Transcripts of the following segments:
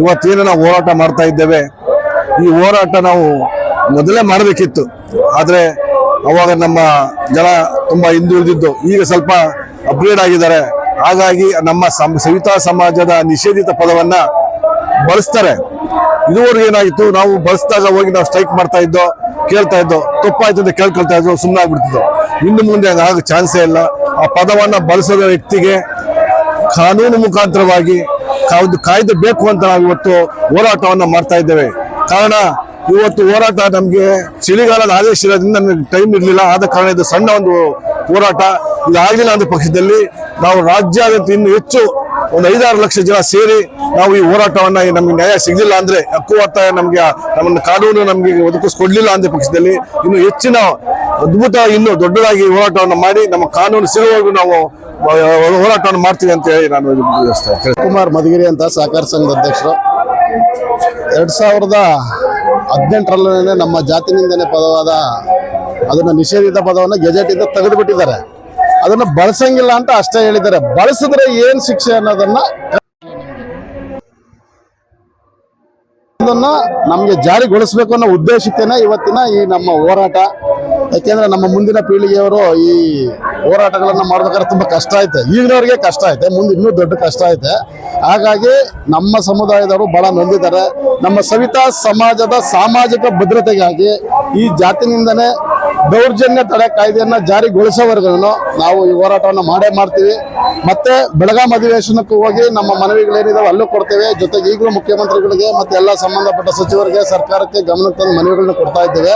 ಇವತ್ತೇನು ನಾವು ಹೋರಾಟ ಮಾಡ್ತಾ ಇದ್ದೇವೆ, ಈ ಹೋರಾಟ ನಾವು ಮೊದಲೇ ಮಾಡಬೇಕಿತ್ತು. ಆದರೆ ಅವಾಗ ನಮ್ಮ ಜನ ತುಂಬ ಹಿಂದುಳಿದಿದ್ದು, ಈಗ ಸ್ವಲ್ಪ ಅಪ್ಗ್ರೇಡ್ ಆಗಿದ್ದಾರೆ. ಹಾಗಾಗಿ ನಮ್ಮ ಸವಿತಾ ಸಮಾಜದ ನಿಷೇಧಿತ ಪದವನ್ನು ಬಳಸ್ತಾರೆ. ಇದುವರೆಗೆ ಏನಾಗಿತ್ತು, ನಾವು ಬಳಸಿದಾಗ ಹೋಗಿ ನಾವು ಸ್ಟ್ರೈಕ್ ಮಾಡ್ತಾ ಇದ್ದೋ, ಕೇಳ್ತಾ ಇದ್ದೋ, ತಪ್ಪಾಯ್ತು ಅಂತ ಕೇಳ್ಕೊಳ್ತಾ ಇದ್ದೋ ಸುಮ್ಮನೆ ಆಗ್ಬಿಡ್ತಿದ್ದೋ ಇನ್ನು ಮುಂದೆ ಆಗ ಚಾನ್ಸೇ ಇಲ್ಲ. ಆ ಪದವನ್ನು ಬಳಸೋದ ವ್ಯಕ್ತಿಗೆ ಕಾನೂನು ಮುಖಾಂತರವಾಗಿ ಒಂದು ಕಾಯ್ದು ಬೇಕು ಅಂತ ನಾವು ಇವತ್ತು ಹೋರಾಟವನ್ನು ಮಾಡ್ತಾ ಇದ್ದೇವೆ. ಕಾರಣ, ಇವತ್ತು ಹೋರಾಟ ನಮಗೆ ಚಳಿಗಾಲದ ಆದೇಶ ಇರೋದ್ರಿಂದ ನಮಗೆ ಟೈಮ್ ಇರಲಿಲ್ಲ. ಆದ ಕಾರಣ ಇದು ಸಣ್ಣ ಒಂದು ಹೋರಾಟ. ಇದಾಗಲಿಲ್ಲ ಅಂದ ಪಕ್ಷದಲ್ಲಿ ನಾವು ರಾಜ್ಯಾದ್ಯಂತ ಇನ್ನು ಹೆಚ್ಚು ಒಂದು ಐದಾರು ಲಕ್ಷ ಜನ ಸೇರಿ ನಾವು ಈ ಹೋರಾಟವನ್ನ ನಮಗೆ ನ್ಯಾಯ ಸಿಗಲಿಲ್ಲ ಅಂದ್ರೆ ಹಕ್ಕು ಒತ್ತಾಯ ನಮಗೆ ನಮ್ಮನ್ನು ಕಾನೂನು ನಮಗೆ ಒದಗಿಸ್ಕೊಡ್ಲಿಲ್ಲ ಅಂದ ಪಕ್ಷದಲ್ಲಿ ಇನ್ನು ಹೆಚ್ಚಿನ ಅದ್ಭುತ ಇನ್ನು ದೊಡ್ಡದಾಗಿ ಹೋರಾಟವನ್ನು ಮಾಡಿ ನಮ್ಮ ಕಾನೂನು ಸಿಗುವವರೆಗೂ ನಾವು ಹೋರಾಟವನ್ನು ಮಾಡ್ತೀವಿ ಅಂತ ಹೇಳಿ ನಾನು ಕುಮಾರ್ ಮಧುಗಿರಿ ಅಂತ ಸಹಕಾರ ಸಂಘದ ಅಧ್ಯಕ್ಷರು. ಎರಡು ಸಾವಿರದ ಹದಿನೆಂಟರಲ್ಲೇ ನಮ್ಮ ಜಾತಿನಿಂದನೇ ಪದವಾದ ಅದನ್ನ ನಿಷೇಧಿತ ಪದವನ್ನು ಗೆಜೆಟ್ ಇಂದ ಅದನ್ನು ಬಳಸಂಗಿಲ್ಲ ಅಂತ ಅಷ್ಟೇ ಹೇಳಿದ್ದಾರೆ. ಬಳಸಿದ್ರೆ ಏನು ಶಿಕ್ಷೆ ಅನ್ನೋದನ್ನ ಅದನ್ನ ನಮಗೆ ಜಾರಿಗೊಳಿಸ್ಬೇಕು ಅನ್ನೋ ಉದ್ದೇಶಕ್ಕೇನೆ ಇವತ್ತಿನ ಈ ನಮ್ಮ ಹೋರಾಟ. ಯಾಕೆಂದ್ರೆ ನಮ್ಮ ಮುಂದಿನ ಪೀಳಿಗೆಯವರು ಈ ಹೋರಾಟಗಳನ್ನ ಮಾಡ್ಬೇಕಾದ್ರೆ ತುಂಬ ಕಷ್ಟ ಐತೆ. ಈಗಿನವ್ರಿಗೆ ಕಷ್ಟ ಐತೆ, ಮುಂದೆ ಇನ್ನೂ ದೊಡ್ಡ ಕಷ್ಟ ಐತೆ. ಹಾಗಾಗಿ ನಮ್ಮ ಸಮುದಾಯದವರು ಬಹಳ ನೊಂದಿದ್ದಾರೆ. ನಮ್ಮ ಸವಿತಾ ಸಮಾಜದ ಸಾಮಾಜಿಕ ಭದ್ರತೆಗಾಗಿ ಈ ಜಾತಿನಿಂದನೇ ದೌರ್ಜನ್ಯ ತಡೆ ಕಾಯ್ದೆಯನ್ನ ಜಾರಿಗೊಳಿಸೋವರೆಗೂ ನಾವು ಈ ಹೋರಾಟವನ್ನು ಮಾಡೇ ಮಾಡ್ತೀವಿ. ಮತ್ತೆ ಬೆಳಗಾಂ ಅಧಿವೇಶನಕ್ಕೂ ಹೋಗಿ ನಮ್ಮ ಮನವಿಗಳೇನಿದಾವೆ ಅಲ್ಲೂ ಕೊಡ್ತೇವೆ. ಜೊತೆಗೆ ಈಗಲೂ ಮುಖ್ಯಮಂತ್ರಿಗಳಿಗೆ ಮತ್ತೆ ಎಲ್ಲ ಸಂಬಂಧಪಟ್ಟ ಸಚಿವರಿಗೆ, ಸರ್ಕಾರಕ್ಕೆ ಗಮನಕ್ಕೆ ತಂದು ಮನವಿಗಳನ್ನ ಕೊಡ್ತಾ ಇದ್ದೇವೆ.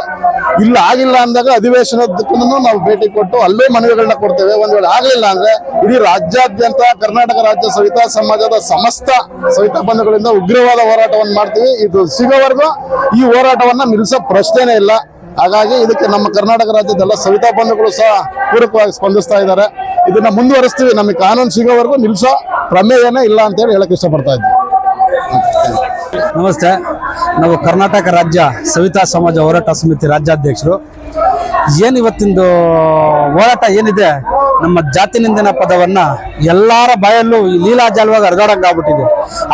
ಇಲ್ಲ, ಆಗಿಲ್ಲ ಅಂದಾಗ ಅಧಿವೇಶನದಕ್ಕೂ ನಾವು ಭೇಟಿ ಕೊಟ್ಟು ಅಲ್ಲೇ ಮನವಿಗಳನ್ನ ಕೊಡ್ತೇವೆ. ಒಂದ್ ವೇಳೆ ಆಗಲಿಲ್ಲ ಅಂದ್ರೆ ಇಡೀ ರಾಜ್ಯಾದ್ಯಂತ, ಕರ್ನಾಟಕ ರಾಜ್ಯ ಸವಿತಾ, ಸಮಾಜದ ಸಮಸ್ತ ಸವಿತಾ ಬಂಧುಗಳಿಂದ ಉಗ್ರವಾದ ಹೋರಾಟವನ್ನು ಮಾಡ್ತೀವಿ. ಇದು ಸಿಗೋವರೆಗೂ ಈ ಹೋರಾಟವನ್ನ ನಿಲ್ಲಿಸೋ ಪ್ರಶ್ನೆನೇ ಇಲ್ಲ. ಹಾಗಾಗಿ ಇದಕ್ಕೆ ನಮ್ಮ ಕರ್ನಾಟಕ ರಾಜ್ಯದೆಲ್ಲ ಸವಿತಾ ಬಂಧುಗಳು ಸಹ ಪೂರಕವಾಗಿ ಸ್ಪಂದಿಸ್ತಾ ಇದ್ದಾರೆ. ಇದನ್ನ ಮುಂದುವರಿಸ್ತೀವಿ. ನಮಗೆ ಕಾನೂನು ಸಿಗೋವರೆಗೂ ನಿಲ್ಲಿಸೋ ಪ್ರಮೇಯನೇ ಇಲ್ಲ ಅಂತ ಹೇಳಿ ಹೇಳಕ್ ಇಷ್ಟಪಡ್ತಾ ಇದ್ದೀವಿ ನಮಸ್ತೆ. ನಾವು ಕರ್ನಾಟಕ ರಾಜ್ಯ ಸವಿತಾ ಸಮಾಜ ಹೋರಾಟ ಸಮಿತಿ ರಾಜ್ಯಾಧ್ಯಕ್ಷರು. ಏನು ಇವತ್ತಿಂದು ಹೋರಾಟ ಏನಿದೆ? ನಮ್ಮ ಜಾತಿ ನಿಂದನ ಪದವನ್ನ ಎಲ್ಲರ ಬಾಯಲ್ಲೂ ಲೀಲಾಜಾಲವಾಗಿ ಹರಿದಾಡಂಗಾಗ್ಬಿಟ್ಟಿದೆ.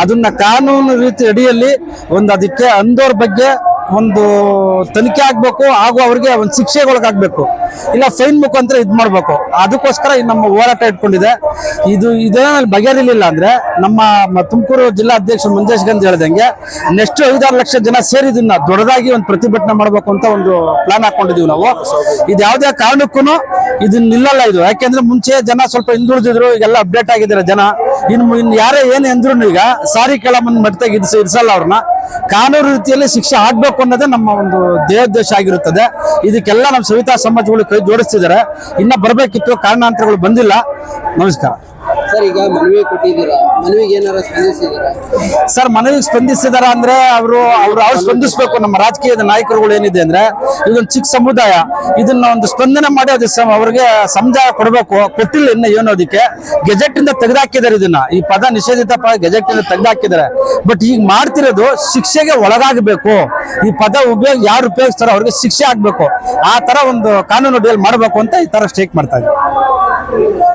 ಅದನ್ನ ಕಾನೂನು ರೀತಿ ಅಡಿಯಲ್ಲಿ ಒಂದು ಅದಕ್ಕೆ ಅಂದೋರ್ ಬಗ್ಗೆ ಒಂದು ತನಿಖೆ ಆಗ್ಬೇಕು ಹಾಗೂ ಅವ್ರಿಗೆ ಒಂದು ಶಿಕ್ಷೆಗೊಳಗಾಗ್ಬೇಕು. ಇಲ್ಲ ಫೈನ್ ಮುಖಾಂತರ ಇದು ಮಾಡಬೇಕು. ಅದಕ್ಕೋಸ್ಕರ ನಮ್ಮ ಹೋರಾಟ ಇಟ್ಕೊಂಡಿದೆ. ಇದು ಇದೇನಲ್ಲಿ ಬಗೆಹರಿಲಿಲ್ಲ ಅಂದ್ರೆ ನಮ್ಮ ತುಮಕೂರು ಜಿಲ್ಲಾ ಅಧ್ಯಕ್ಷ ಮಂಜೇಶ್ ಗಂಜ್ ಹೇಳ್ದಂಗೆ ನೆಕ್ಸ್ಟ್ ಐದಾರು ಲಕ್ಷ ಜನ ಸೇರಿ ಇದನ್ನ ದೊಡ್ಡದಾಗಿ ಒಂದು ಪ್ರತಿಭಟನೆ ಮಾಡಬೇಕು ಅಂತ ಒಂದು ಪ್ಲಾನ್ ಹಾಕೊಂಡಿದೀವಿ ನಾವು. ಇದು ಯಾವುದೇ ಕಾರಣಕ್ಕೂ ಇದನ್ನ ನಿಲ್ಲಲ್ಲ ಇದು. ಯಾಕೆಂದ್ರೆ ಮುಂಚೆ ಜನ ಸ್ವಲ್ಪ ಹಿಂದುಳಿದಿದ್ರು, ಈಗೆಲ್ಲ ಅಪ್ಡೇಟ್ ಆಗಿದ್ದಾರೆ ಜನ. ಇನ್ನು ಇನ್ನು ಯಾರೇ ಏನು ಎಂದ್ರು ಈಗ ಸಾರಿ ಕೆಳಮನ್ ಮಟ್ಟದಾಗ ಇರಿಸ ಇರಿಸಲ್ಲ ಅವ್ರನ್ನ. ಕಾನೂನು ರೀತಿಯಲ್ಲಿ ಶಿಕ್ಷೆ ಆಗ್ಬೇಕು ಅನ್ನೋದೇ ನಮ್ಮ ಒಂದು ದೇಹೋದ್ದೇಶ ಆಗಿರುತ್ತದೆ. ಇದಕ್ಕೆಲ್ಲ ನಮ್ಮ ಸವಿತಾ ಸಮಾಜಗಳು ಕೈ ಜೋಡಿಸ್ತಿದ್ದಾರೆ. ಇನ್ನ ಬರಬೇಕಿತ್ತು ಕಾರಣಾಂತರಗಳು ಬಂದಿಲ್ಲ. ನಮಸ್ಕಾರ. ಸರ್, ಈಗ ಮನವಿ ಕೊಟ್ಟಿದ್ದೀರಾ? ಮನವಿಗೆ ಏನಾರ ಸರ್, ಮನವಿಗೆ ಸ್ಪಂದಿಸಿದಾರ ಅಂದ್ರೆ ಅವರು, ಅವ್ರು ಅವ್ರು ಸ್ಪಂದಿಸಬೇಕು. ನಮ್ಮ ರಾಜಕೀಯದ ನಾಯಕರುಗಳು ಏನಿದೆ ಅಂದ್ರೆ, ಇದೊಂದು ಚಿಕ್ಕ ಸಮುದಾಯ. ಇದನ್ನ ಒಂದು ಸ್ಪಂದನೆ ಮಾಡಿ ಅದು ಅವ್ರಿಗೆ ಸಮುದಾಯ ಕೊಡಬೇಕು. ಕೊಟ್ಟಿಲ್ಲ ಇನ್ನು ಏನು ಅದಕ್ಕೆ. ಗೆಜೆಟ್ ಇಂದ ತೆಗೆದಾಕಿದ್ದಾರೆ ಇದನ್ನ. ಈ ಪದ ನಿಷೇಧಿತ ಗೆಜೆಟ್ ಇಂದ ತೆಗೆದಾಕಿದ್ದಾರೆ. ಬಟ್ ಈಗ ಮಾಡ್ತಿರೋದು ಶಿಕ್ಷೆಗೆ ಒಳಗಾಗಬೇಕು. ಈ ಪದ ಉಪಯೋಗ, ಯಾರು ಉಪಯೋಗಿಸ್ತಾರೋ ಅವ್ರಿಗೆ ಶಿಕ್ಷೆ ಆಗ್ಬೇಕು. ಆ ತರ ಒಂದು ಕಾನೂನು ಅಡಿಯಲ್ಲಿ ಮಾಡಬೇಕು ಅಂತ ಈ ತರ ಸ್ಟೇಕ್ ಮಾಡ್ತಾ ಇದ್ದಾರೆ.